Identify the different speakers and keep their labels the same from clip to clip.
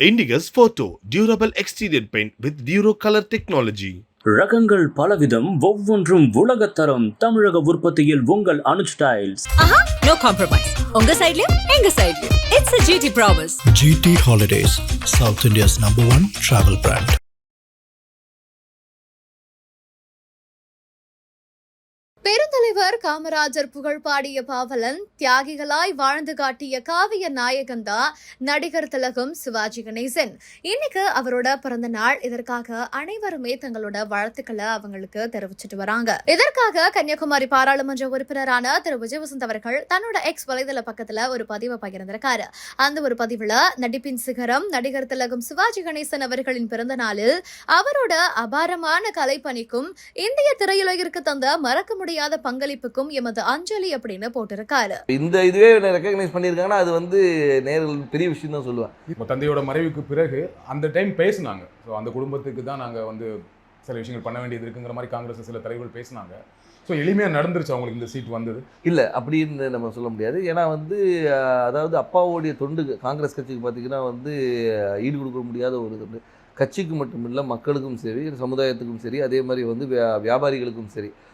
Speaker 1: Indigus Photo Durable Exterior Paint with Duro Color Technology.
Speaker 2: ரகங்கள் பலவிதம் ஒவ்வொன்றும் உலகத்தரம் தமிழக உற்பத்தியில் உங்கள் அனுஜ் டைல்ஸ்
Speaker 3: நோ காம்ப்ரமைஸ் உங்க சைடுலயும் எங்க சைடுலயும் it's a GT promise
Speaker 4: GT Holidays, South India's number one travel brand.
Speaker 5: தலைவர் காமராஜர் புகழ் பாடிய பாவலன் தியாகிகளாய் வாழ்ந்து காட்டிய காவிய நாயகன்தான் நடிகர் திலகம் சிவாஜி கணேசன். இன்னைக்கு அவரோட பிறந்த நாள். இதற்காக அனைவருமே தங்களோட வாழ்த்துக்களை அவங்களுக்கு தெரிவிச்சிட்டு வராங்க. இதற்காக கன்னியாகுமரி பாராளுமன்ற உறுப்பினரான திரு. விஜயவசந்த் அவர்கள் தன்னோட எக்ஸ் வலைதள பக்கத்துல ஒரு பதிவை பகிர்ந்திருக்காரு. அந்த ஒரு பதிவுல நடிப்பின் சிகரம் நடிகர் திலகம் சிவாஜி கணேசன் அவர்களின் பிறந்த நாளில் அவரோட அபாரமான கலைப்பணிக்கும் இந்திய திரையுலகிற்கு தந்த மறக்க முடியாத பங்கு பங்களிப்புக்கும் எமது அஞ்சலி அப்படின்னு போட்டிருக்காரு.
Speaker 6: இந்த இதுவே ரெக்கக்னைஸ் பண்ணியிருக்காங்கன்னா அது வந்து நேரில் பெரிய விஷயம் தான் சொல்லுவேன்.
Speaker 7: இப்போ தந்தையோட மறைவுக்கு பிறகு அந்த டைம் பேசுனாங்க. ஸோ அந்த குடும்பத்துக்கு தான் நாங்கள் வந்து சில விஷயங்கள் பண்ண வேண்டியது இருக்குங்கிற மாதிரி காங்கிரஸ் சில தலைவர்கள் பேசினாங்க. ஸோ எளிமையாக நடந்துருச்சு அவங்களுக்கு இந்த சீட் வந்தது.
Speaker 6: இல்லை அப்படின்னு நம்ம சொல்ல முடியாது. ஏன்னா வந்து அதாவது அப்பாவுடைய தொண்டு காங்கிரஸ் கட்சிக்கு பார்த்தீங்கன்னா வந்து ஈடு கொடுக்க முடியாத ஒரு தொண்டு கட்சிக்கு மட்டும் இல்லை மக்களுக்கும் சரி சமுதாயத்துக்கும் சரி அதே மாதிரி வந்து வியா- வியாபாரிகளுக்கும் சரி.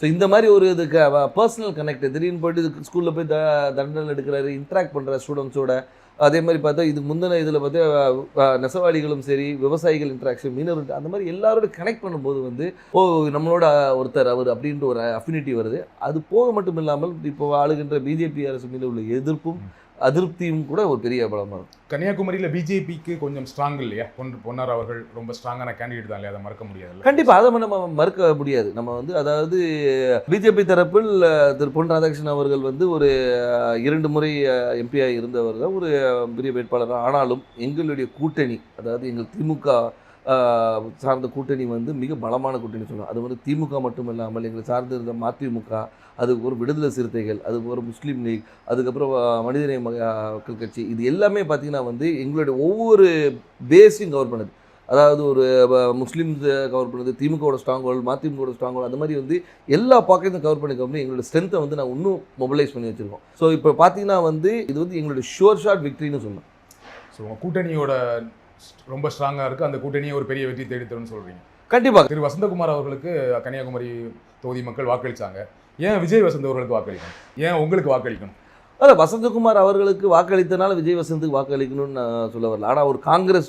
Speaker 6: ஸோ இந்த மாதிரி ஒரு இதுக்கு பர்சனல் கனெக்ட் திடீர்னு போயிட்டு ஸ்கூலில் போய் த தண்டனை எடுக்கிறாரு இன்ட்ராக்ட் பண்ணுற ஸ்டூடெண்ட்ஸோட அதே மாதிரி பார்த்தா இது முந்தின இதில் பார்த்தா நெசவாளிகளும் சரி விவசாயிகள் இன்ட்ராக்ஷன் மீனவர் அந்த மாதிரி எல்லாரோட கனெக்ட் பண்ணும்போது வந்து ஓ நம்மளோட ஒருத்தர் அவர் அப்படின்ற ஒரு அஃபினிட்டி வருது. அது போக மட்டும் இல்லாமல் இப்போ ஆளுகின்ற பிஜேபி அரசு மீது உள்ள எதிர்ப்பும் அதிருப்தியும் கூட ஒரு பெரிய பலமாக இருக்கும்
Speaker 7: கன்னியாகுமரியில பிஜேபிக்கு கொஞ்சம் ஸ்ட்ராங் இல்லையா? பொன் பொன்னார் அவர்கள் ரொம்ப ஸ்ட்ராங்கான கேண்டிடேட் தான் இல்லையா? அதை மறக்க முடியாதுல்ல
Speaker 6: கண்டிப்பாக அதை நம்ம மறுக்க முடியாது. நம்ம வந்து அதாவது பிஜேபி தரப்பில் திரு பொன் ராதாகிருஷ்ணன் அவர்கள் வந்து ஒரு இரண்டு முறை எம்பியாக இருந்தவர் தான் ஒரு பெரிய வேட்பாளர் தான். ஆனாலும் எங்களுடைய கூட்டணி அதாவது எங்கள் திமுக சார்ந்த கூட்டணி வந்து மிக பலமான கூட்டணி சொல்லலாம் அது வந்து திமுக மட்டும் இல்லாமல் எங்களை சார்ந்து இருந்த மதிமுக அதுக்கு ஒரு விடுதலை சிறுத்தைகள் அதுக்கு ஒரு முஸ்லீம் லீக் அதுக்கப்புறம் மனிதநேய மக்கள் கட்சி இது எல்லாமே பார்த்திங்கன்னா வந்து எங்களுடைய ஒவ்வொரு பேஸையும் கவர் பண்ணுது அதாவது ஒரு முஸ்லீம்ஸ் கவர் பண்ணுது திமுகவோட ஸ்ட்ராங் ஹோல்ட் மதிமுகவோட ஸ்ட்ராங் ஹோல்ட் அந்த மாதிரி வந்து எல்லா பாக்கெட்டும் கவர் பண்ணி பண்ணி எங்களோட ஸ்ட்ரென்த்தை வந்து நான் இன்னும் மொபைலைஸ் பண்ணி வச்சுருக்கோம். ஸோ இப்போ பார்த்தீங்கன்னா வந்து இது வந்து எங்களுடைய ஷோர் ஷாட் விக்ட்ரின்னு சொல்லலாம்
Speaker 7: ஸோ உங்கள் கூட்டணியோட ரொம்ப ஸ்ட்ராங்காக இருக்குது அந்த கூட்டணியை ஒரு பெரிய வெற்றி தேடி தரும்னு சொல்கிறீங்க
Speaker 6: கண்டிப்பாக
Speaker 7: திரு வசந்தகுமார் அவர்களுக்கு கன்னியாகுமரி தொகுதி மக்கள் வாக்களிச்சாங்க. ஏன் விஜய் வசந்த் அவர்களுக்கு வாக்களிக்கணும்? ஏன் உங்களுக்கு வாக்களிக்கணும்?
Speaker 6: அதான் வசந்தகுமார் அவர்களுக்கு வாக்களித்தனால விஜய் வசந்துக்கு வாக்களிக்கணும்னு நான் சொல்ல வரல. ஆனால் ஒரு காங்கிரஸ்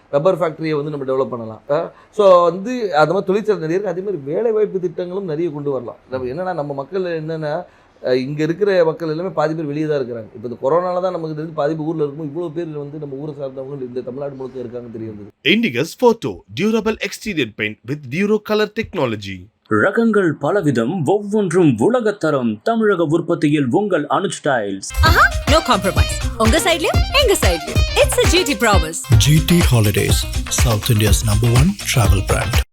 Speaker 6: ரப்பர் ஃபேக்ட்ரியை வந்து நம்ம டெவலப் பண்ணலாம். ஸோ வந்து அது மாதிரி தொழிற்சாலை நிறைய இருக்குது அதே மாதிரி திட்டங்களும் நிறைய கொண்டு வரலாம். நம்ம என்னென்னா நம்ம மக்கள் என்னென்னா இங்கே இருக்கிற மக்கள் எல்லாமே பாதி பேர் வெளியே தான் இருக்கிறாங்க. இப்போ இந்த கொரோனால தான் நமக்கு தெரிஞ்சு பாதி பேர் ஊரில் இருக்கும் இவ்வளோ பேர் வந்து நம்ம ஊரை சார்ந்தவங்க இந்த தமிழ்நாடு முழுக்க இருக்காங்கன்னு தெரிய வந்தது
Speaker 1: photo durable Durable Exterior paint with Duro colour technology
Speaker 2: ரகங்கள் பலவிதம் ஒவ்வொன்றும் உலகத்தரம் தமிழக உற்பத்தியில் உங்கள் அனுஜ் டைல்ஸ்.
Speaker 3: நோ காம்ப்ரமைஸ் உங்க சைடுலயும் எங்க சைடுலயும் it's a GT promise
Speaker 4: GT Holidays, South India's number one travel brand.